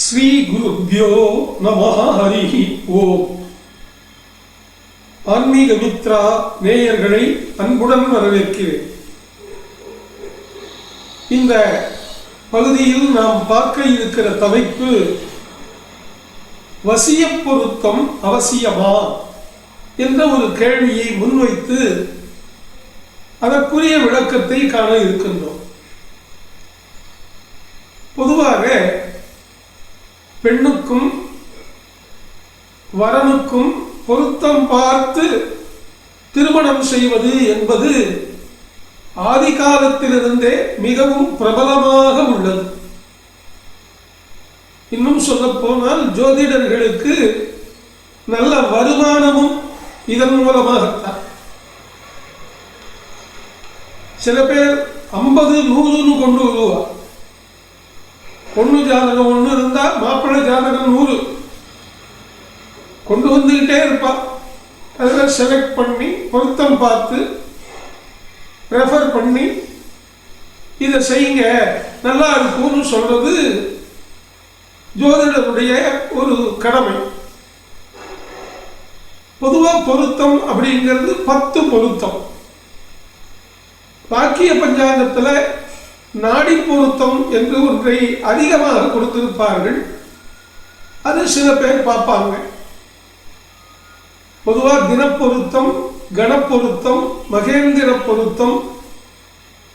ஸ்ரீ குருப்யோ நம ஹரி ஓம். ஆன்மீக மித்ரா நேயர்களை அன்புடன் வரவேற்கிறேன். இந்த பகுதியில் நாம் பார்க்க இருக்கிற தலைப்பு வசிய பொருத்தம் அவசியமா என்ற ஒரு கேள்வியை முன்வைத்து அதற்குரிய விளக்கத்தை காண இருக்கின்றோம். பொதுவாக பெண்ணுக்கும் வரனுக்கும் பொருத்தம் பார்த்து திருமணம் செய்வது என்பது ஆதி காலத்திலிருந்தே மிகவும் பிரபலமாக உள்ளது. இன்னும் சொல்ல போனால் ஜோதிடர்களுக்கு நல்ல வருமானமும் இதன் மூலமாகத்தான். சில பேர் ஐம்பது நூறுன்னு கொண்டு வருவார். பொண்ணு ஜாதகம் ஒன்று இருந்தால் மாப்பிள்ளை ஜாதகம் நூறு. கொண்டு வந்துக்கிட்டே இருப்பாள் அதில் செலக்ட் பண்ணி பொருத்தம் பார்த்து ரெஃபர் பண்ணி இதை செய்யுங்க நல்லா இருக்கும்னு சொல்கிறது ஜோதிடருடைய ஒரு கடமை. பொதுவாக பொருத்தம் அப்படிங்கிறது பத்து பொருத்தம். வாக்கிய பஞ்சாங்கத்தில் நாடி பொருத்தம் என்று ஒன்றை அதிகமாக கொடுத்திருப்பார்கள். அது சில பேர் பார்ப்பாங்க. பொதுவாக தினப்பொருத்தம் கணப்பொருத்தம் மகேந்திர பொருத்தம்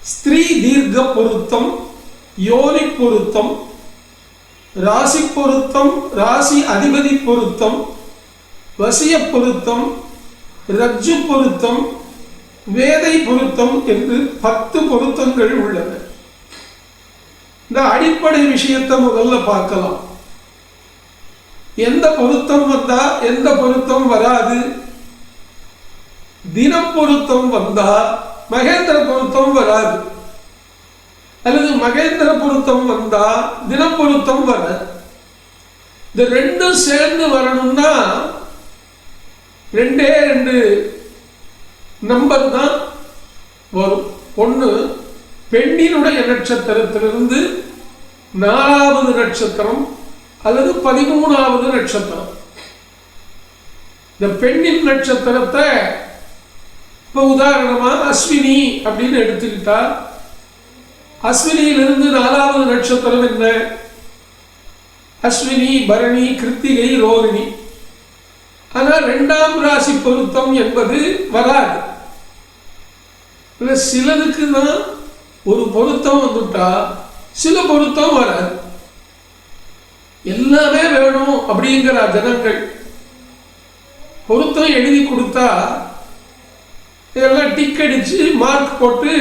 ஸ்திரீ தீர்க்க பொருத்தம் யோனி பொருத்தம் ராசி பொருத்தம் ராசி அதிபதி பொருத்தம் வசிய பொருத்தம் ரஜ்ஜு பொருத்தம் வேதை பொருத்தம் என்று பத்து பொருத்தங்கள் உள்ளன. இந்த அடிப்படை விஷயத்தை முதல்ல பார்க்கலாம். எந்த பொருத்தம் வந்தா எந்த பொருத்தம் வராது. தின பொருத்தம் வந்தா மகேந்திர பொருத்தம் வராது. அல்லது மகேந்திர பொருத்தம் வந்தா தினப்பொருத்தம் வராது இந்த ரெண்டும் சேர்ந்து வரணும்னா ரெண்டே ரெண்டு நம்பர் தான் வரும். ஒன்று பெண்ணினுடைய நட்சத்திரத்திலிருந்து நாலாவது நட்சத்திரம் அல்லது பதிமூணாவது நட்சத்திரம். இந்த பெண்ணின் நட்சத்திரத்தை இப்போ உதாரணமா அஸ்வினி அப்படின்னு எடுத்துக்கிட்டா அஸ்வினியிலிருந்து நாலாவது நட்சத்திரம் என்ன? அஸ்வினி பரணி கிருத்திகை ரோகிணி. ஆனால் ரெண்டாம் ராசி பொருத்தம் என்பது வராது. சிலருக்கு தான் ஒரு பொருத்தம் வந்துட்டா சில பொருத்தம் வராது எல்லாமே வேணும் அப்படிங்கிற ஜனங்கள். பொருத்தம் எழுதி கொடுத்தா இதெல்லாம் டிக் அடிச்சு மார்க் போட்டு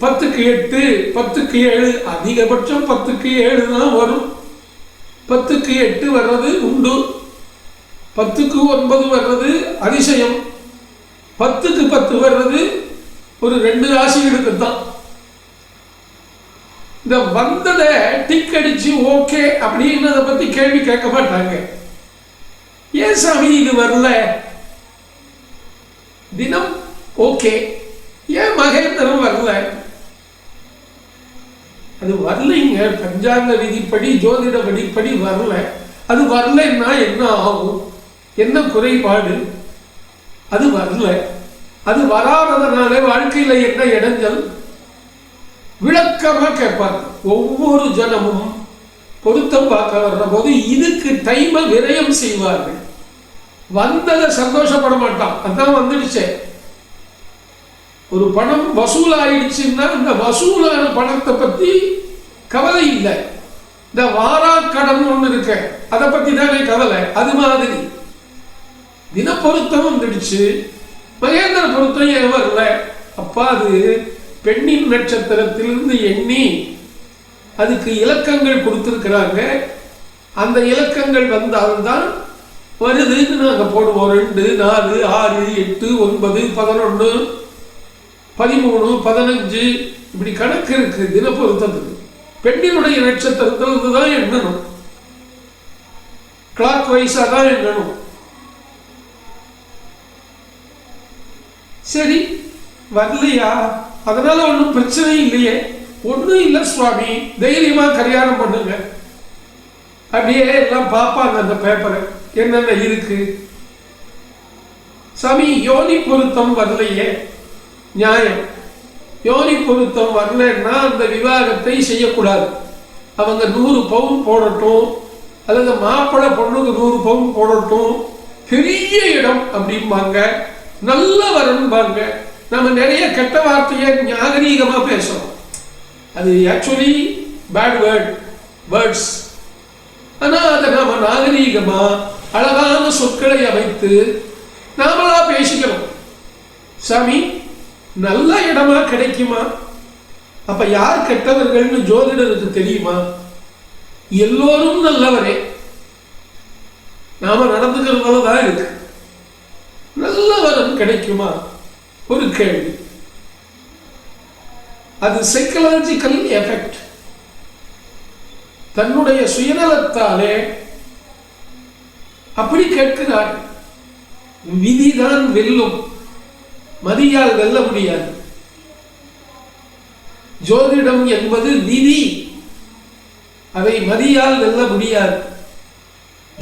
பத்துக்கு எட்டு பத்துக்கு ஏழு அதிகபட்சம் பத்துக்கு ஏழு தான் வரும். பத்துக்கு எட்டு வர்றது உண்டு. பத்துக்கு ஒன்பது வர்றது அதிசயம். பத்துக்கு பத்து வர்றது ஒரு ரெண்டு ராசிகளுக்கு தான். இந்த வந்ததை டிக் அடிச்சு ஓகே அப்படின்னு அதை பத்தி கேள்வி கேட்க மாட்டாங்க. ஏன் சாமி இது வரல? தினம் ஓகே ஏன் மகேந்திரம் வரல? அது வரலைங்க. பஞ்சாங்க விதிப்படி ஜோதிட விதிப்படி வரல. அது வரலைன்னா என்ன ஆகும்? என்ன குறைபாடு? அது வரல. அது வராததுனால வாழ்க்கையில் என்ன இடைஞ்சல்? விளக்கமாக கேட்பாங்க ஒவ்வொரு ஜனமும் பொருத்தம் பார்க்க வர்ற போது இதுக்கு டைமை விரயம் செய்வார்கள் வந்ததை சந்தோஷப்பட மாட்டான். அதான் வந்துடுச்சே. ஒரு பணம் வசூல் ஆயிடுச்சுன்னா இந்த வசூலான பணத்தை பற்றி கவலை இல்லை. இந்த வாராக்கடன் ஒன்று இருக்க. அதை பற்றி தானே கவலை. அது மாதிரி. தினப்பொருத்தம் வந்துடுச்சு. மகேந்திர பொருத்தம் ஏன் வரல? அப்பா அது பெண்ணின் நட்சத்திரத்திலிருந்து எண்ணி அதுக்கு இலக்கங்கள் கொடுத்துருக்கிறாங்க. அந்த இலக்கங்கள் வந்தால்தான் வருதுன்னு நாங்கள் போடுவோம். ரெண்டு நாலு ஆறு எட்டு ஒன்பது பதினொன்று பதிமூணு பதினஞ்சு. இப்படி கணக்கு இருக்கு தினப்பொருத்தத்துக்கு பெண்ணினுடைய நட்சத்திரத்திலிருந்து தான் எண்ணணும். கிளாக் வைஸாக தான் எண்ணணும். சரி வரலையா? அதனால ஒன்றும் பிரச்சனை இல்லையே. ஒன்றும் இல்லை சுவாமி. தைரியமாக கல்யாணம் பண்ணுங்க. அப்படியே எல்லாம் பார்ப்பாங்க அந்த பேப்பரை என்னென்ன இருக்கு? சாமி யோனி பொருத்தம் வரலையே. நியாயம். யோனி பொருத்தம் வரலன்னா அந்த விவாகத்தை செய்யக்கூடாது. அவங்க நூறு பவுன் போடட்டும். அல்லது மாப்பிள்ளை பொண்ணுக்கு நூறு பவுன் போடட்டும். பெரிய இடம் அப்படிம்பாங்க. நல்ல வரன்பாங்க நம்ம நிறைய கெட்ட வார்த்தையை நாகரீகமா பேசுகிறோம் அது ஆக்சுவலி பேட் வேர்ட் வேர்ட்ஸ் ஆனால் அதை நாம் நாகரீகமாக அழகான சொற்களை அமைத்து நாமளா பேசிக்கிறோம். சாமி நல்ல இடமா கிடைக்குமா? அப்ப யார் கெட்டவர்கள்னு ஜோதிடருக்கு தெரியுமா? எல்லோரும் நல்லவரே. நாம நடந்துக்கிறதுனால தான் இருக்கு நல்லவரம் கிடைக்குமா? ஒரு கேள்வி. அது சைக்கலாஜிக்கல் எஃபெக்ட் தன்னுடைய சுயநலத்தாலே அப்படி கேட்கிறார். விதிதான் வெல்லும். மதியால் வெல்ல முடியாது. ஜோதிடம் என்பது விதி. அதை மதியால் வெல்ல முடியாது.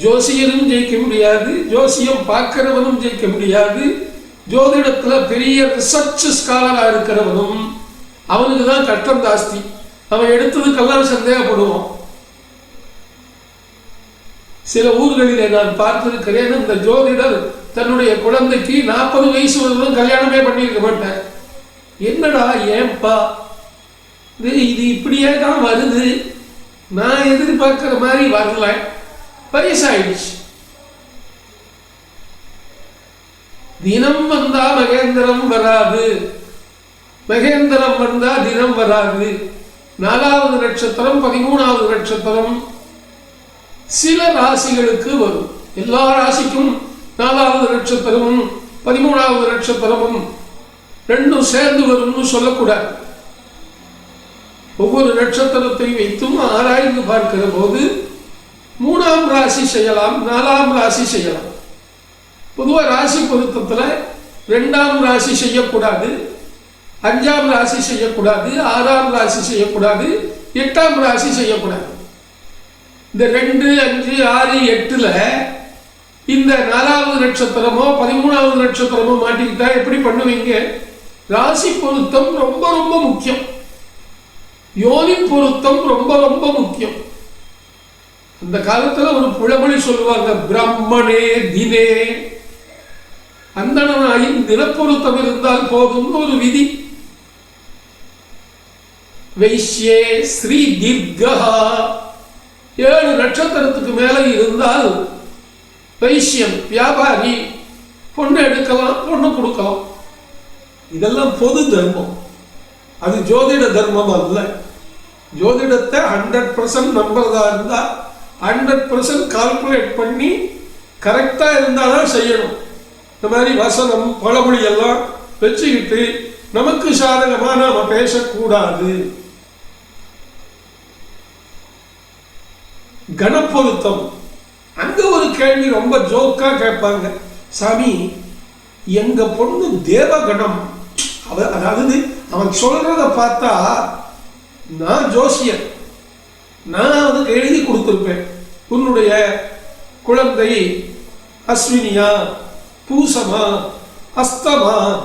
ஜோசியனும் ஜெயிக்க முடியாது. ஜோசியம் பார்க்கிறவனும் ஜெயிக்க முடியாது. ஜோதிடத்துல பெரிய ரிசர்ச் ஸ்காலராக இருக்கிறவனும் அவனுக்கு தான் கஷ்டம் ஜாஸ்தி. அவன் எடுத்ததுக்கெல்லாம் சந்தேகப்படுவான் சில ஊர்களிலே நான் பார்த்திருக்கிறேன் இந்த ஜோதிடர் தன்னுடைய குழந்தைக்கு நாற்பது வயசு வரலும் கல்யாணமே பண்ணியிருக்க மாட்டேன் என்னடா ஏன்பா? இது இது இப்படியே தான் வருது. நான் எதிர்பார்க்குற மாதிரி வரல. வயசாயிடுச்சு தினம் வந்தா மகேந்திரம் வராது. மகேந்திரம் வந்தா தினம் வராது. நாலாவது நட்சத்திரம் பதிமூணாவது நட்சத்திரம் சில ராசிகளுக்கு வரும். எல்லா ராசிக்கும் நாலாவது நட்சத்திரமும் பதிமூணாவது நட்சத்திரமும் ரெண்டும் சேர்ந்து வரும்னு சொல்லக்கூடாது. ஒவ்வொரு நட்சத்திரத்தை வைத்தும் ஆராய்ந்து பார்க்கிற போது மூணாம் ராசி செய்யலாம் நாலாம் ராசி செய்யலாம். பொதுவாக ராசி பொருத்தத்தில் ரெண்டாம் ராசி செய்யக்கூடாது அஞ்சாம் ராசி செய்யக்கூடாது ஆறாம் ராசி செய்யக்கூடாது எட்டாம் ராசி செய்யக்கூடாது. இந்த ரெண்டு அஞ்சு ஆறு எட்டில் இந்த நாலாவது நட்சத்திரமோ பதிமூணாவது நட்சத்திரமோ மாட்டிக்கிட்டா எப்படி பண்ணுவீங்க? ராசி பொருத்தம் ரொம்ப ரொம்ப முக்கியம். யோனி பொருத்தம் ரொம்ப ரொம்ப முக்கியம். அந்த காலத்தில் ஒரு புலமொழி சொல்லுவாங்க பிரம்மனே தினே அந்தனாயின் நிலப்பொருத்தம் இருந்தால் போதும் ஒரு விதி. வைஷ்யே ஸ்ரீ தீர்கா ஏழு நட்சத்திரத்துக்கு மேலே இருந்தால் வைஷ்யம் வியாபாரி பொண்ணு எடுக்கலாம் பொண்ணு கொடுக்கலாம். இதெல்லாம் பொது தர்மம். அது ஜோதிட தர்மம் அல்ல. ஜோதிடத்தை ஹண்ட்ரட் பர்சன்ட் நம்புறதா இருந்தா ஹண்ட்ரட் பர்சன்ட் கால்குலேட் பண்ணி கரெக்டா இருந்தாதான் செய்யணும். இந்த மாதிரி வசனம் பழமொழி எல்லாம் வச்சுக்கிட்டு நமக்கு சாதகமா நாம பேசக்கூடாது. கனப்பொருத்தம். அங்க ஒரு கேள்வி ரொம்ப ஜோக்கா கேட்பாங்க. சாமி எங்க பொண்ணு தேவகணம் அவ அதாவது அவன் சொல்றத பார்த்தா நான் ஜோசியர் நான் அதுக்கு எழுதி கொடுத்துருப்பேன். உன்னுடைய குழந்தை அஸ்வினியா பூசமா அஸ்தமா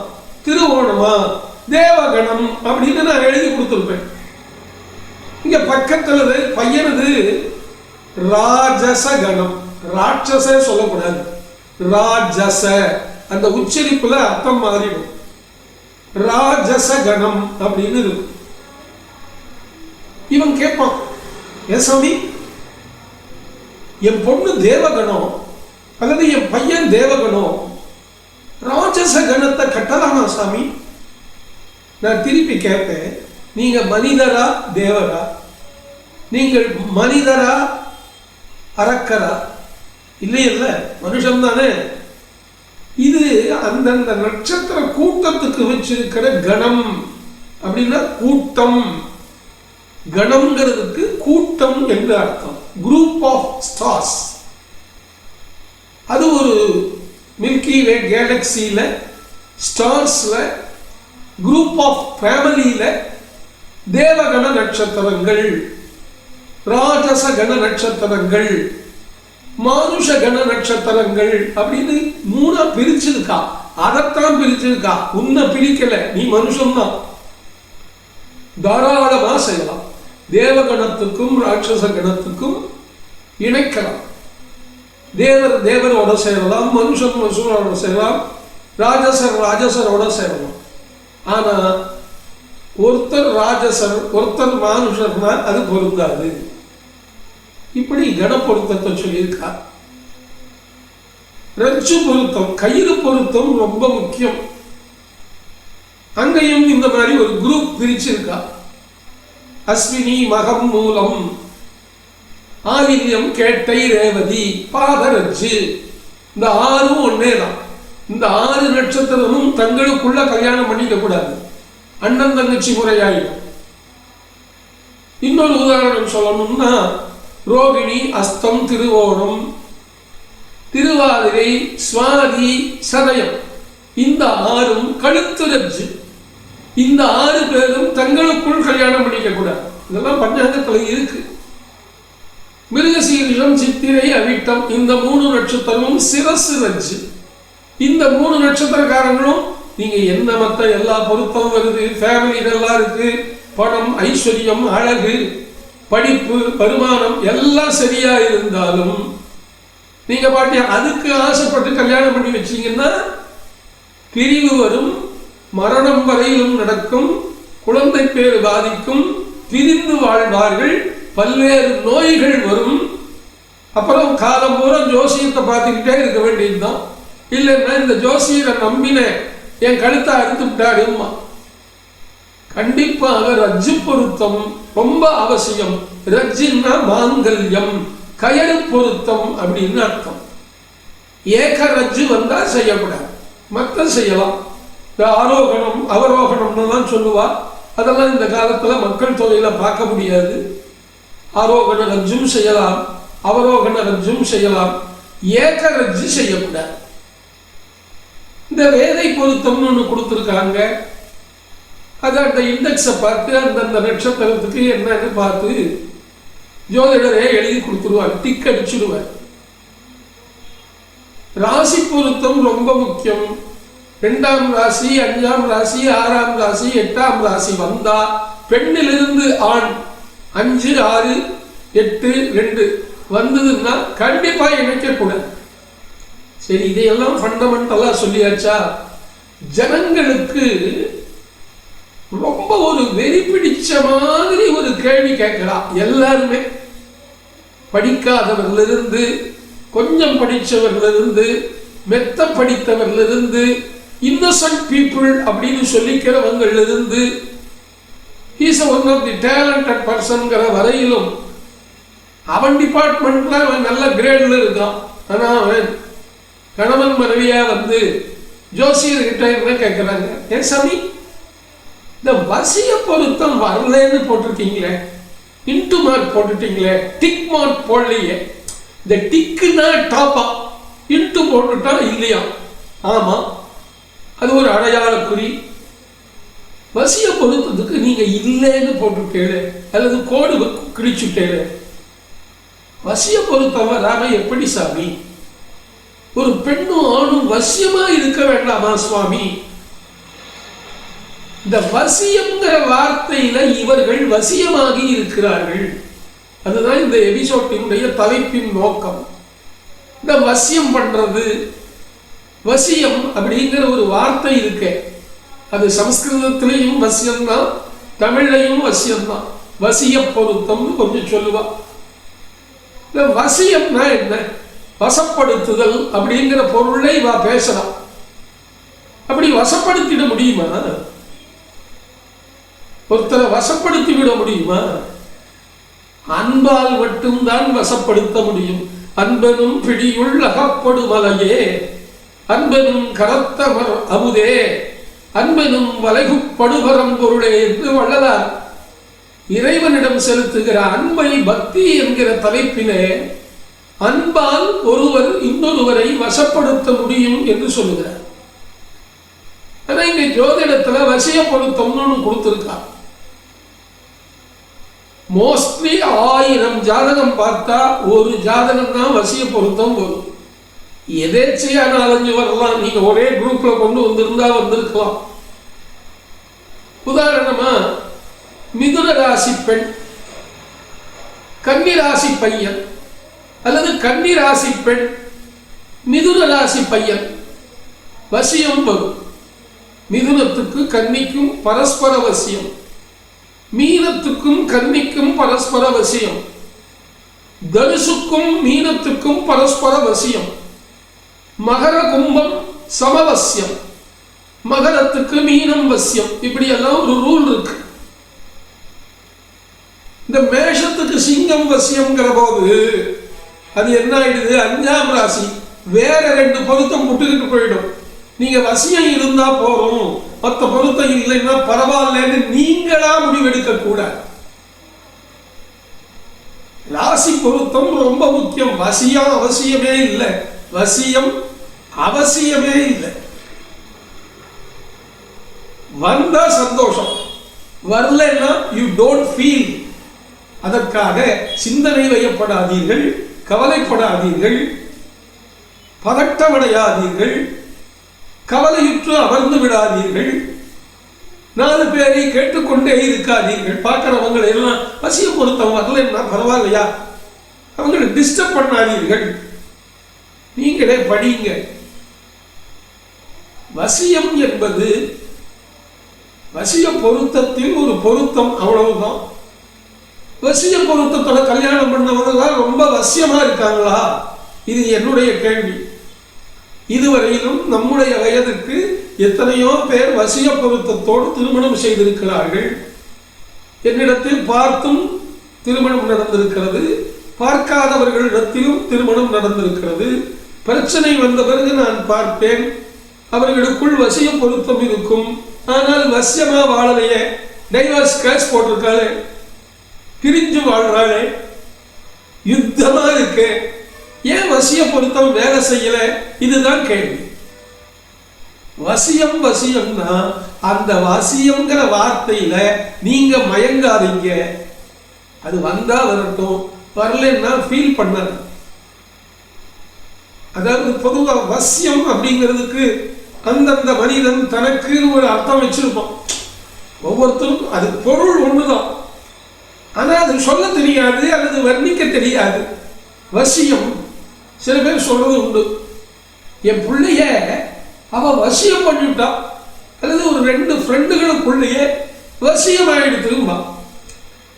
திருவோணமா தேவகணம் அப்படின்னு நான் எழுதி கொடுத்துருப்பேன். இங்க பக்கத்தில் பையனது ராஜச கணம் ராட்சச சொல்லக்கூடாது. ராஜச. அந்த உச்சரிப்புல அர்த்தம் மாறிடும். ராஜச கணம் அப்படின்னு இருக்கும். இவன் கேட்பான் ஏன் சாமி என் பொண்ணு தேவகணம் அல்லது என் பையன் தேவகணம் ராஜச கணத்தை கட்டலாமா சாமி? நான் திருப்பி கேட்பேன் நீங்கள் மனிதரா தேவரா? நீங்கள் மனிதரா அரக்கரா? இல்லை இல்ல மனுஷன் தானே இது அந்தந்த நட்சத்திர கூட்டத்துக்கு வச்சிருக்கிற கணம். அப்படின்னா கூட்டம். கணம்ங்கிறதுக்கு கூட்டம் என்று அர்த்தம். குரூப் ஆஃப் ஸ்டார்ஸ் அது ஒரு மில்கி வே கேலக்சியில ஸ்டார்ஸில் குரூப் ஆஃப் ஃபேமிலியில் தேவகண நட்சத்திரங்கள் ராஜச கண நட்சத்திரங்கள் மானுஷ கண நட்சத்திரங்கள் அப்படின்னு மூணா பிரிச்சிருக்கா. அதைத்தான் பிரிச்சிருக்கா. உன்னை பிரிக்கல. நீ மனுஷன்தான் தாராளமாக செய்யலாம். தேவகணத்துக்கும் ராட்சச கணத்துக்கும் இணைக்கலாம். தேவர் தேவரோட சேரலாம் மனுஷன் மனுஷனோட சேரலாம் ராஜசர் ராஜசரோட சேரலாம். ஆனா ஒருத்தர் ராஜசர் ஒருத்தர் மானுஷர்னா அது பொருந்தாது. இப்படி கணப்பொருத்தத்தை சொல்லியிருக்கா. ரச்சு பொருத்தம் கயிறு பொருத்தம் ரொம்ப முக்கியம். அங்கேயும் இந்த மாதிரி ஒரு குரூப் பிரிச்சிருக்கா. அஸ்வினி மகம் மூலம் ஆதில்யம் கேட்டை ரேவதி பாதரட்சு இந்த ஆறும் ஒன்னே தான் இந்த ஆறு நட்சத்திரமும் தங்களுக்குள்ள கல்யாணம் பண்ணிக்க கூடாது. அண்ணன் தங்கச்சி முறையாயிடும். இன்னொரு உதாரணம் சொல்லணும்னா ரோகிணி அஸ்தம் திருவோணம். திருவாதிரை சுவாதி சதயம். இந்த ஆறும் கழுத்து ரஜ்ஜு இந்த ஆறு பேரும் தங்களுக்குள் கல்யாணம் பண்ணிக்க கூடாது. இதெல்லாம் பஞ்சாங்கத்தில் இருக்கு. மிருகசீரிஷம் சித்திரை அவிட்டம். இந்த மூணு நட்சத்திரமும் சிரசு ரஜ்ஜு இந்த மூணு நட்சத்திரக்காரங்களும் நீங்க என்ன மத்த எல்லா பொருத்தம் வருது? ஃபேமிலி இதெல்லாம் இருக்கு. பணம் ஐஸ்வர்யம் அழகு படிப்பு வருமானம் எல்லாம் சரியா இருந்தாலும் நீங்க பாட்டி அதுக்கு ஆசைப்பட்டு கல்யாணம் பண்ணி வச்சீங்கன்னா பிரிவு வரும். மரணம் வரையிலும் நடக்கும். குழந்தை பேர் பாதிக்கும். பிரிந்து வாழ்வார்கள் பல்வேறு நோய்கள் வரும். அப்புறம் காலம் பூரா ஜோசியத்தை பார்த்துக்கிட்டே இருக்க வேண்டியதுதான். இல்லைன்னா இந்த ஜோசியரை நம்பினேன் என் கழுத்தை அறுத்து விட்டாடுமா கண்டிப்பாக ரஜ்ஜு பொருத்தம் ரொம்ப அவசியம். ரஜ்ஜின்னா மாங்கல்யம் கயறு பொருத்தம் அப்படின்னு அர்த்தம். ஏக ரஜ்ஜு வந்தா செய்யக்கூடாது. மற்ற செய்யலாம். இந்த ஆரோகணம் அவரோகணம்னு தான் சொல்லுவாள் அதெல்லாம் இந்த காலத்தில் மக்கள் தொகையில் பார்க்க முடியாது. ஆரோகண ரஜ்ஜும் செய்யலாம் அவரோகண ரஜ்ஜும் செய்யலாம். ஏக ரஜ்ஜு செய்யக்கூடாது. இந்த வேதை பொருத்தம்னு ஒன்று கொடுத்துருக்காங்க. அதை அந்த இண்டெக்ஸை பார்த்து அந்தந்த நட்சத்திரத்துக்கு என்னன்னு பார்த்து ஜோதிடரே எழுதி கொடுத்துருவார் டிக் அடிச்சுடுவார் ராசி பொருத்தம் ரொம்ப முக்கியம். ரெண்டாம் ராசி அஞ்சாம் ராசி ஆறாம் ராசி எட்டாம் ராசி வந்தா பெண்ணிலிருந்து ஆண் அஞ்சு ஆறு எட்டு ரெண்டு வந்ததுன்னா கண்டிப்பா இணைக்கக்கூடாது சரி இதையெல்லாம் ஃபண்டமெண்டலாக சொல்லியாச்சா? ஜனங்களுக்கு ரொம்ப ஒரு வெறி பிடிச்ச மாதிரி ஒரு கேள்வி கேட்கலாம் எல்லாருமே படிக்காதவர்களிருந்து கொஞ்சம் படித்தவர்களிருந்து மெத்த படித்தவர்களிருந்து இன்னசென்ட் பீப்புள் அப்படின்னு சொல்லிக்கிறவங்களிலிருந்து is one of the talented பர்சன்கிற வரையிலும் அவன் டிபார்ட்மெண்ட்ல அவன் நல்ல கிரேட்ல இருக்கான். ஆனால் அவன் கணவன் மனைவியா வந்து ஜோசியர்கிட்ட என்ன கேட்குறாங்க ஏன் சாமி இந்த வசிய பொருத்தம் வரலன்னு போட்டிருக்கீங்களே? இன்டு மார்க் போட்டுட்டீங்களே? டிக் மார்க் போடலையே. இந்த டிக்குனா டாப்பா இன்ட்டு போட்டுட்டா இல்லையா? ஆமாம் அது ஒரு அடையாள குறி. வசிய பொருத்தத்துக்கு நீங்க இல்லைன்னு போட்டுட்டேளு அல்லது கோடு கிழிச்சுட்டேளு வசிய பொருத்தம் ராம எப்படி சாமி? ஒரு பெண்ணும் ஆணும் வசியமா இருக்க வேண்டாமா சுவாமி? இந்த வசியம்ங்கிற வார்த்தையில இவர்கள் வசியமாகி இருக்கிறார்கள். அதுதான் இந்த எபிசோட்டினுடைய தலைப்பின் நோக்கம். இந்த வசியம் பண்றது வசியம் அப்படிங்கிற ஒரு வார்த்தை இருக்கு. அது சம்ஸ்கிருதத்திலையும் வசியம்தான் தமிழ்லையும் வசியம்தான் வசிய பொருத்தம்னு கொஞ்சம் சொல்லுவாள் இந்த வசியம்னா என்ன? வசப்படுத்துதல் அப்படிங்கிற பொருளை இவா பேசலாம் அப்படி வசப்படுத்திட முடியுமா? ஒருத்தரை வசப்படுத்தி விட முடியுமா? அன்பால் மட்டும்தான் வசப்படுத்த முடியும். அன்பனும் பிடியுள் அகப்படுமலையே அன்பனும் கரத்தவர் அமுதே அன்பனும் வலைகுப்படுபரம் பொருளே என்று வள்ளலார். இறைவனிடம் செலுத்துகிற அன்பை பக்தி என்கிற தலைப்பிலே அன்பால் ஒருவர் இன்னொருவரை வசப்படுத்த முடியும் என்று சொல்லுகிறார். ஆனா இங்க ஜோதிடத்துல வசியப்படுத்தம்னு ஒண்ணு கொடுத்திருக்கார். மோஸ்ட்லி ஆயிரம் ஜாதகம் பார்த்தா ஒரு ஜாதகம் தான் வசிய பொருத்தம் வரும் எதேச்சையா நாலஞ்சு வரலாம். நீங்க ஒரே குரூப்ல கொண்டு வந்திருந்தா வந்திருக்கலாம். உதாரணமா மிதுன ராசி பெண் கன்னி ராசி பையன் அல்லது கன்னி ராசி பெண் மிதுன ராசி பையன் வசியம் வரும். மிதுனத்துக்கு கன்னிக்கும் பரஸ்பர வசியம். மீனத்துக்கும் கன்னிக்கும் பரஸ்பர வசியம். தனுசுக்கும் மீனத்துக்கும் பரஸ்பர வசியம். மகர கும்பம் சமவசியம். மகரத்துக்கு மீனம் வசியம். இப்படி எல்லாம் ஒரு ரூல் இருக்கு. இந்த மேஷத்துக்கு சிங்கம் வசியம்ங்கிற போது அது என்ன ஆயிடுது? அஞ்சாம் ராசி. வேற ரெண்டு பொருத்தம் முட்டுக்கிட்டு போயிடும். நீங்க வசியம் இருந்தா போதும். மற்ற பொருத்தம் இல்லைன்னா பரவாயில்லன்னு நீங்களா முடிவெடுக்க கூடாது ராசி பொருத்தம் ரொம்ப முக்கியம். வசியம் அவசியமே இல்லை. வசியம் அவசியமே இல்லை. வந்தா சந்தோஷம். வரலன்னா யூ டோன்ட் ஃபீல் அதற்காக சிந்தனை வையப்படாதீர்கள் கவலைப்படாதீர்கள் பதட்டமடையாதீர்கள் கவலையுற்று அமர்ந்து விடாதீர்கள். நாலு பேரை கேட்டுக்கொண்டே இருக்காதீர்கள். பார்க்கிறவங்களை எல்லாம் பசிய பொருத்தம் வரலன்னா பரவாயில்லையா? அவங்களை டிஸ்டர்ப் பண்ணாதீர்கள். நீங்களே படிங்க. வசியம் என்பது வசிய பொருத்தத்தில் ஒரு பொருத்தம் அவ்வளவுதான். வசிய பொருத்தத்தோட கல்யாணம் பண்ணவங்கலாம் ரொம்ப வசியமா இருக்காங்களா? இது என்னுடைய கேள்வி. இதுவரையிலும் நம்முடைய வயதுக்கு எத்தனையோ பேர் வசிய பொருத்தத்தோடு திருமணம் செய்திருக்கிறார்கள். என்னிடத்தில் பார்த்தும் திருமணம் நடந்திருக்கிறது. பார்க்காதவர்களிடத்திலும் திருமணம் நடந்திருக்கிறது. பிரச்சனை வந்த பிறகு நான் பார்ப்பேன். அவர்களுக்குள் வசிய பொருத்தம் இருக்கும். ஆனால் வசியமா வாழலையே. Divorce case போட்டிருக்காளே. பிரிஞ்சு வாழ்றாளே. யுத்தமா இருக்கு. ஏன் வசிய பொருத்தம் வேலை செய்யல? இதுதான் கேள்வி. வசியம் வசியம்னா அந்த வசியம்ங்கிற வார்த்தையில நீங்க மயங்காதீங்க. அது வந்தா வரட்டும். வரலன்னா ஃபீல் பண்ணாது அதாவது பொதுவாக வசியம் அப்படிங்கிறதுக்கு அந்தந்த மனிதன் தனக்குன்னு ஒரு அர்த்தம் வச்சிருப்பான். ஒவ்வொருத்தருக்கும் அது பொருள் ஒண்ணுதான். ஆனால் அது சொல்ல தெரியாது அல்லது வர்ணிக்க தெரியாது. வசியம் சில பேர் சொல்றது உண்டு. என் பிள்ளைய அவ வசியம் பண்ணிவிட்டான் அல்லது ஒரு ரெண்டு ஃப்ரெண்டுகளுக்குள்ளேயே வசியம் ஆயிடுத்துமா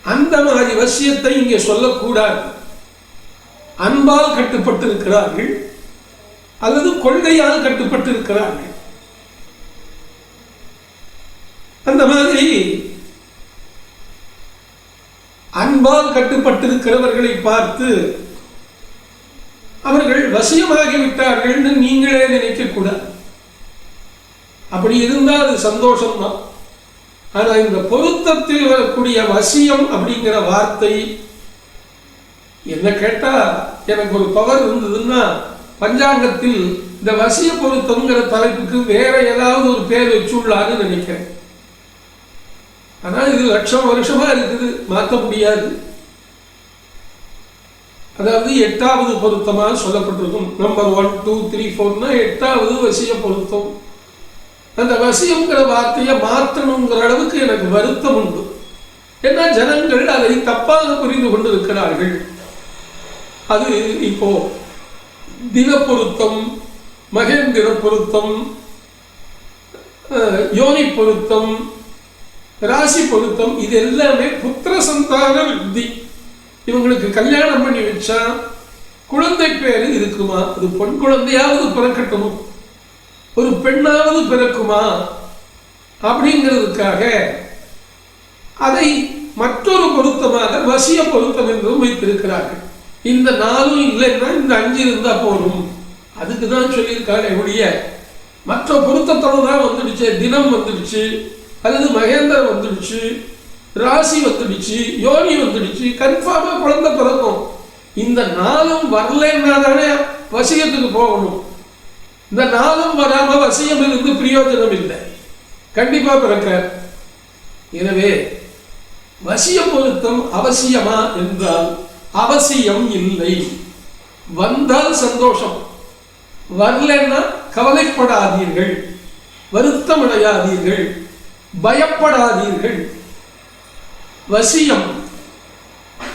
அந்த மாதிரி வசியத்தை இங்கே சொல்லக்கூடாது. அன்பால் கட்டுப்பட்டு இருக்கிறார்கள் அல்லது கொள்கையால் கட்டுப்பட்டு இருக்கிறார்கள் அந்த மாதிரி அன்பால் கட்டுப்பட்டிருக்கிறவர்களை பார்த்து அவர்கள் வசியமாகி விட்டார்கள்னு நீங்களே நினைக்கக்கூடாது. அப்படி இருந்தால் அது சந்தோஷம்தான். ஆனால் இந்த பொருத்தத்தில் வரக்கூடிய வசியம் அப்படிங்கிற வார்த்தை என்ன கேட்டால் எனக்கு ஒரு பவர் இருந்ததுன்னா பஞ்சாங்கத்தில் இந்த வசிய பொருத்தம்ங்கிற தலைப்புக்கு வேற ஏதாவது ஒரு பேர் வச்சுள்ளான்னு நினைக்கிறேன். ஆனால் இது லட்சம் வருஷமாக இருக்குது. மாற்ற முடியாது. அதாவது எட்டாவது பொருத்தமாக சொல்லப்பட்டிருக்கும். நம்பர் ஒன் டூ த்ரீ ஃபோர்னா எட்டாவது வசிய பொருத்தம். அந்த வசியம்ங்கிற வார்த்தையை மாற்றணுங்கிற அளவுக்கு எனக்கு வருத்தம் உண்டு. ஏன்னா ஜனங்கள் அதை தப்பாக புரிந்து கொண்டிருக்கிறார்கள். அது இப்போ தின பொருத்தம் மகேந்திர பொருத்தம் யோனி பொருத்தம் ராசி பொருத்தம் இது எல்லாமே புத்திர சந்தான விருத்தி. இவங்களுக்கு கல்யாணம் பண்ணி வச்சா குழந்தை பேரு இருக்குமா? அது பொன் குழந்தையாவது பிறக்கட்டும்? ஒரு பெண்ணாவது பிறக்குமா? அப்படிங்கிறதுக்காக அதை மற்றொரு பொருத்தமாக வசிய பொருத்தம் என்றும் வைத்திருக்கிறார்கள். இந்த நாலும் இல்லைன்னா இந்த அஞ்சு இருந்தா போதும். அதுக்கு தான் சொல்லியிருக்காரு எப்படிய மற்ற பொருத்தத்தோடு தான் வந்துடுச்சு தினம் வந்துடுச்சு. அல்லது மகேந்திரம் வந்துடுச்சு ராசி வந்துடுச்சு யோனி வந்துடுச்சு கன்ஃபார்மாக குழந்தை பிறக்கும். இந்த நாளும் வரலைன்னா தானே வசியத்துக்கு போகணும். இந்த நாளும் வராமல் வசியம் இருந்து பிரயோஜனம் இல்லை. கண்டிப்பாக பிறக்க எனவே வசிய பொருத்தம் அவசியமா என்றால் அவசியம் இல்லை. வந்தால் சந்தோஷம். வரலன்னா கவலைப்படாதீர்கள். வருத்தமடையாதீர்கள். பயப்படாதீர்கள். வசியம்.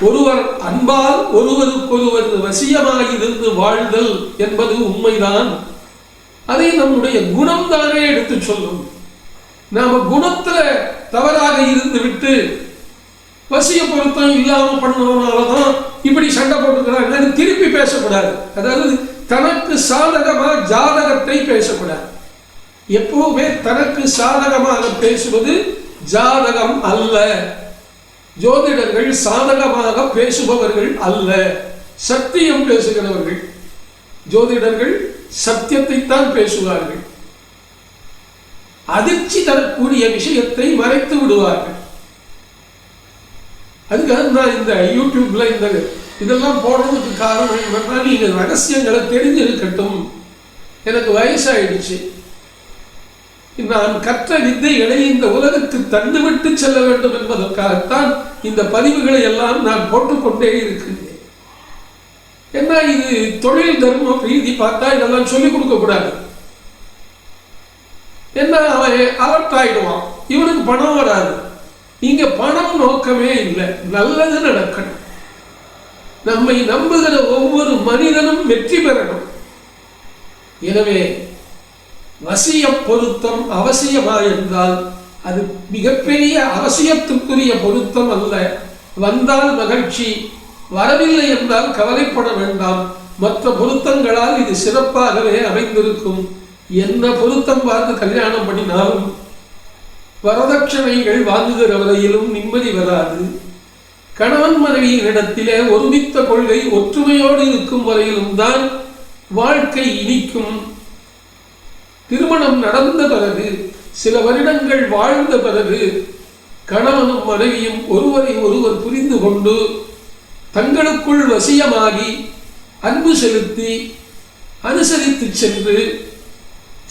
ஒருவர் அன்பால் ஒருவருக்கொருவர் வசியமாயிருந்து வாழ்தல் என்பது உண்மைதான். அதை நம்முடைய குணம் தானே எடுத்து சொல்லும். நாம குணத்துல தவறாக இருந்து விட்டு வசிய பொருத்தம் இல்லாம பண்ணதுனாலதான் இப்படி சண்டை போட்டுக்கிறாங்க திருப்பி பேசக்கூடாது. அதாவது தனக்கு சாதகமா ஜாதகத்தை பேசக்கூடாது. எப்பவுமே தனக்கு சாதகமாக பேசுவது ஜாதகம் அல்ல. ஜோதிடர்கள் சாதகமாக பேசுபவர்கள் அல்ல. சத்தியம் பேசுகிறவர்கள். ஜோதிடர்கள் சத்தியத்தை தான் பேசுவார்கள். அதிர்ச்சி தரக்கூடிய விஷயத்தை மறைத்து விடுவார்கள். அதுக்காக நான் இந்த யூடியூப்ல இந்த இதெல்லாம் போடுறதுக்கு காரணம் என்னன்னா நீங்கள் ரகசியங்களை தெரிஞ்சிருக்கட்டும். எனக்கு வயசாயிடுச்சு. நான் கற்ற வித்தைகளை இந்த உலகத்துக்கு தந்துவிட்டு செல்ல வேண்டும் என்பதற்காகத்தான் இந்த பதிவுகளை எல்லாம் நான் போட்டுக்கொண்டே இருக்கின்றேன். என்ன இது தொழில் தர்மம் ரீதி பார்த்தா இதெல்லாம் சொல்லிக் கொடுக்க கூடாது. என்ன அவன் அலர்ட் ஆயிடுவான். இவனுக்கு பணம் வராது. இங்க பணம் நோக்கமே இல்லை. நல்லது நடக்கணும். நம்மை நம்புகிற ஒவ்வொரு மனிதனும் வெற்றி பெறணும். எனவே வசிய பொருத்தம் அவசியமா என்றால் அது மிகப்பெரிய அவசியத்துக்குரிய பொருத்தம் அல்ல. வந்தால் மகிழ்ச்சி வரவில்லை என்றால் கவலைப்பட வேண்டாம். மற்ற பொருத்தங்களால் இது சிறப்பாகவே அமைந்திருக்கும். என்ன பொருத்தம் பார்த்து கல்யாணம் பண்ணினாலும் வரதட்சணைகள் வாங்குகிற வரையிலும் நிம்மதி வராது. கணவன் மனைவியினிடத்திலே ஒருமித்த கொள்கை ஒற்றுமையோடு இருக்கும் வரையிலும் தான் வாழ்க்கை இனிக்கும். திருமணம் நடந்த பிறகு சில வருடங்கள் வாழ்ந்த பிறகு கணவனும் மனைவியும் ஒருவரை ஒருவர் புரிந்து கொண்டு தங்களுக்குள் வசியமாகி அன்பு செலுத்தி அனுசரித்து சென்று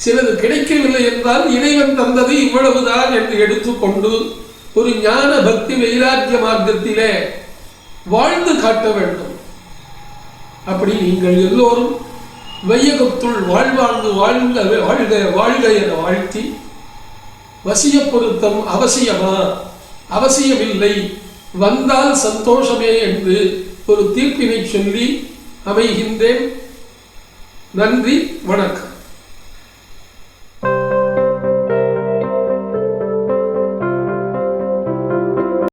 சிலது கிடைக்கவில்லை என்றால் இறைவன் தந்தது இவ்வளவுதான் என்று எடுத்துக்கொண்டு ஒரு ஞான பக்தி வைராக்கிய மார்க்கத்திலே வாழ்ந்து காட்ட வேண்டும். அப்படி நீங்கள் எல்லோரும் வையகத்துள் வாழ்வாழ்ந்து வாழ்ந்த வாழ்க வாழ்க என வாழ்த்தி வசிய பொருத்தம் அவசியமா? அவசியமில்லை. வந்தால் சந்தோஷமே என்று ஒரு தீர்ப்பினை சொல்லி அமைகின்றேன். நன்றி வணக்கம்.